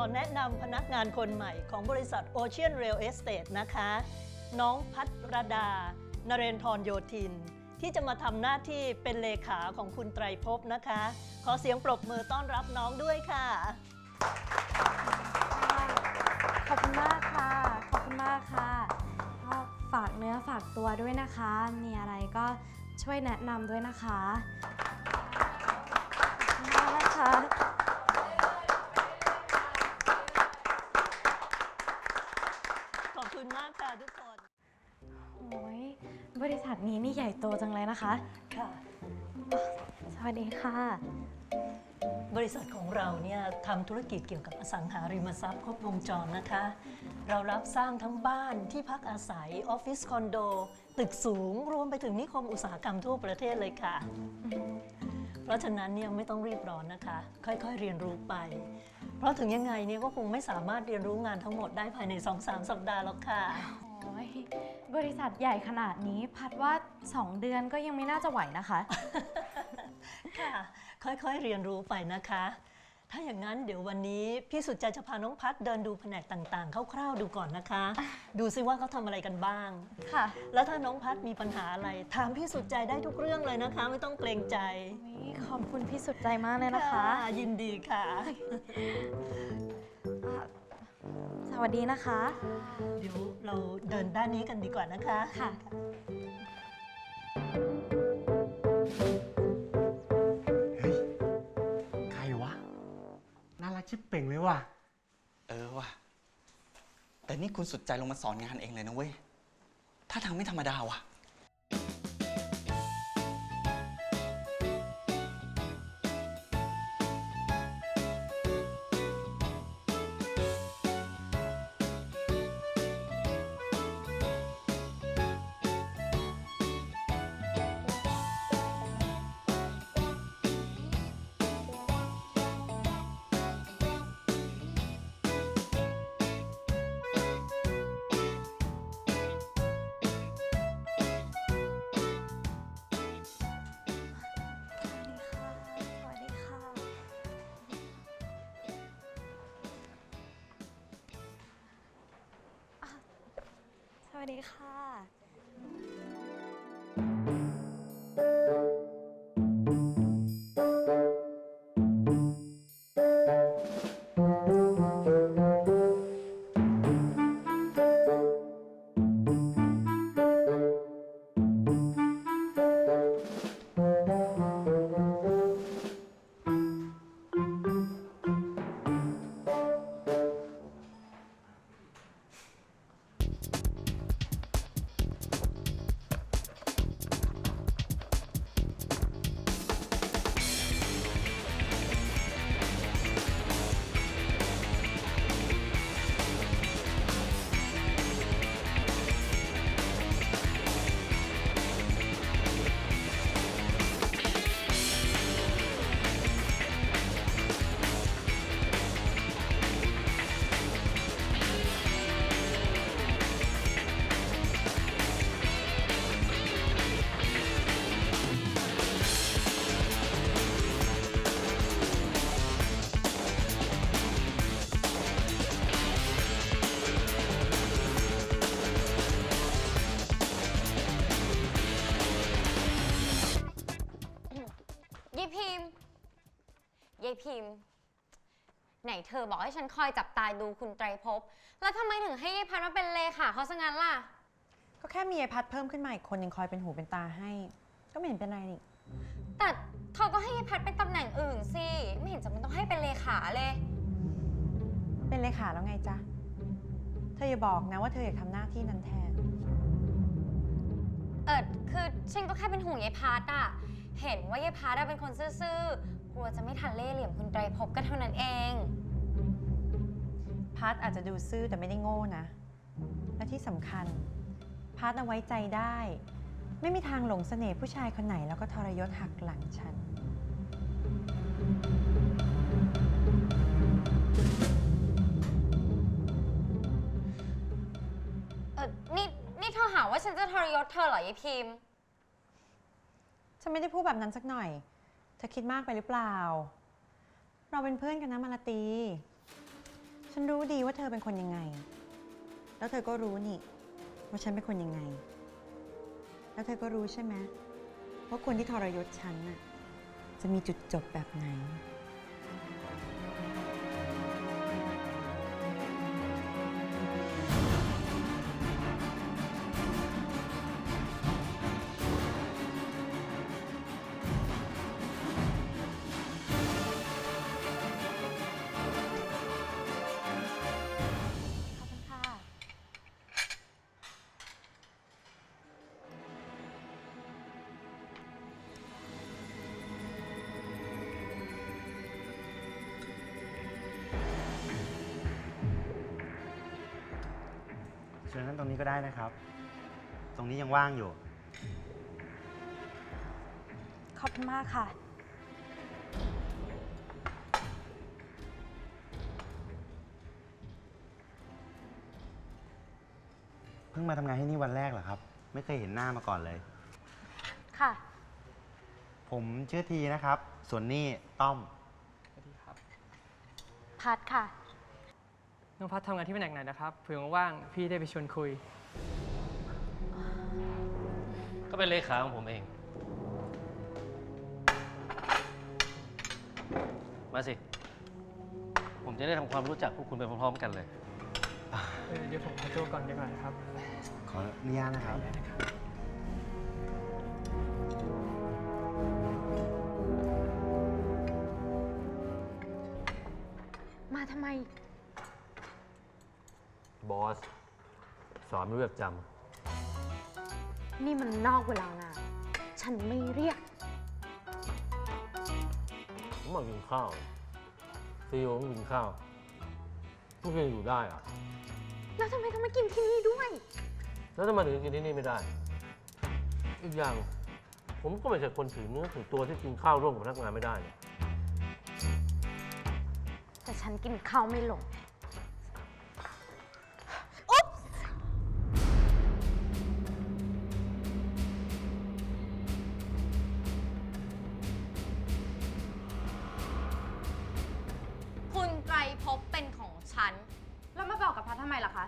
อแนะนำพนักงานคนใหม่ของบริษัท Ocean Real Estate นะคะ น้องพัทรดา นเรนทรโยธิน ที่จะมาทำหน้าที่เป็นเลขาของคุณไตรภพนะคะ ขอเสียงปรบมือต้อนรับน้องด้วยค่ะ ขอบคุณมากค่ะ ขอบคุณมากค่ะก็ฝากเนื้อฝากตัวด้วยนะคะ มีอะไรก็ช่วยแนะนำด้วยนะคะขอบคุณมากนะคะ คุณมากค่ะทุกคน โอ้ยบริษัทนี้นี่ใหญ่โตจังเลยนะคะ ค่ะ สวัสดีค่ะ บริษัทของเราเนี่ยทำธุรกิจเกี่ยวกับอสังหาริมทรัพย์ครบวงจรนะคะ เรารับสร้างทั้งบ้านที่พักอาศัย ออฟฟิศคอนโด ตึกสูงรวมไปถึงนิคมอุตสาหกรรมทั่วประเทศเลยค่ะ เพราะฉะนั้นเนี่ยไม่ต้องรีบร้อนนะคะ ค่อยๆเรียนรู้ไป เพราะถึงยังไงเนี่ยก็คงไม่สามารถเรียนรู้งานทั้งหมดได้ภายใน 2-3 สัปดาห์หรอกค่ะ โอ้ยบริษัทใหญ่ขนาดนี้พัดว่า 2 เดือนก็ยังไม่น่าจะไหวนะคะ ค่ะ ค่อยๆเรียนรู้ไปนะคะ ถ้าอย่างนั้นเดี๋ยววันนี้พี่สุดใจจะพาน้องพัดเดินดูแผนกต่างๆคร่าวๆดูก่อนนะคะ ดูซิว่าเขาทำอะไรกันบ้าง ค่ะ แล้วถ้าน้องพัดมีปัญหาอะไรถามพี่สุดใจได้ทุกเรื่องเลยนะคะ ไม่ต้องเกรงใจอุ๊ยขอบคุณพี่สุดใจมากเลยนะคะ ยินดีค่ะอะ สวัสดีนะคะ เดี๋ยวเราเดินด้านนี้กันดีกว่านะคะ ค่ะ ชิบเป่งเลยว่ะ เออว่ะ แต่นี่คุณสุดใจลงมาสอนงานเองเลยนะเว้ย ถ้าทางไม่ธรรมดาว่ะ วัสดีค่ะ ยายพิมพ์ไหนเธอบอกให้ฉันคอยจับตาดูคุณไตรภพ แล้วทำไมถึงให้ยายพัดมาเป็นเลขาเขาซะงั้นล่ะ ก็แค่มีไอพัดเพิ่มขึ้นมาอีกคนยังคอยเป็นหูเป็นตาให้ ก็ไม่เห็นเป็นไรนี่แต่เธอก็ให้ยายพัดเป็นตำแหน่งอื่นสิ ไม่เห็นจะมันต้องให้เป็นเลขาเลย เป็นเลขาแล้วไงจ๊ะ เธออย่าบอกนะว่าเธออยากทำหน้าที่นั้นแทน เออคือฉันก็แค่เป็นห่วงยายพัดอะเห็นว่ายายพัดอะเป็นคนซื่อๆก ลัวจะไม่ทันเล่ห์เหลี่ยมคุณไตรภพก็เท่านั้นเองพัดอาจจะดูซื่อแต่ไม่ได้โง่นะ และที่สำคัญพัดเอาไว้ใจได้ ไม่มีทางหลงเสน่ห์ผู้ชายคนไหนแล้วก็ทรยศหักหลังฉัน เออนี่นี่เธอหาว่าฉันจะทรยศเธอเหรอยายพิมพ์ ฉันไม่ได้พูดแบบนั้นสักหน่อย เธอคิดมากไปหรือเปล่า เราเป็นเพื่อนกันนะมาลาตี ฉันรู้ดีว่าเธอเป็นคนยังไง แล้วเธอก็รู้นี่ ว่าฉันเป็นคนยังไง แล้วเธอก็รู้ใช่ไหมว่าคนที่ทรยศฉันน่ะจะมีจุดจบแบบไหน ญนั่งตรงนี้ก็ได้นะครับ ตรงนี้ยังว่างอยู่ ขอบคุณมากค่ะ เพิ่งมาทำงานที่นี่วันแรกเหรอครับ ไม่เคยเห็นหน้ามาก่อนเลย ค่ะ ผมชื่อทีนะครับ ส่วนนี่ต้อม พัดค่ะ น้องพัดทำงานที่แผนกไหนนะครับเผื่อว่างๆพี่ได้ไปชวนคุย ก็เป็นเลขาของผมเอง มาสิ ผมจะได้ทำความรู้จักพวกคุณไปพร้อมๆกันเลย เออเดี๋ยวผมขอตัวก่อนดีกว่านะครับ ขออนุญาตนะครับ มาทำไม บอส สอนไม่เลือกจนี่มันนอกเวลางาน ฉันไม่เรียกำผมมากินข้าวซีโอต้องกินข้าวไม่เคยอยู่ได้เหรอะแล้วทำไมต้องมากินที่นี่ด้วย แล้วทำไมถึงกินที่นี่ไม่ได้ อีกอย่าง ผมก็ไม่ใช่คนถือเนื้อถือตัวที่กินข้าวร่วมกับพนักงานไม่ได้เนี่ยแต่ฉันกินข้าวไม่ลง บเป็นของฉัน แล้วมาบอกกับพัดทำไมล่ะคะ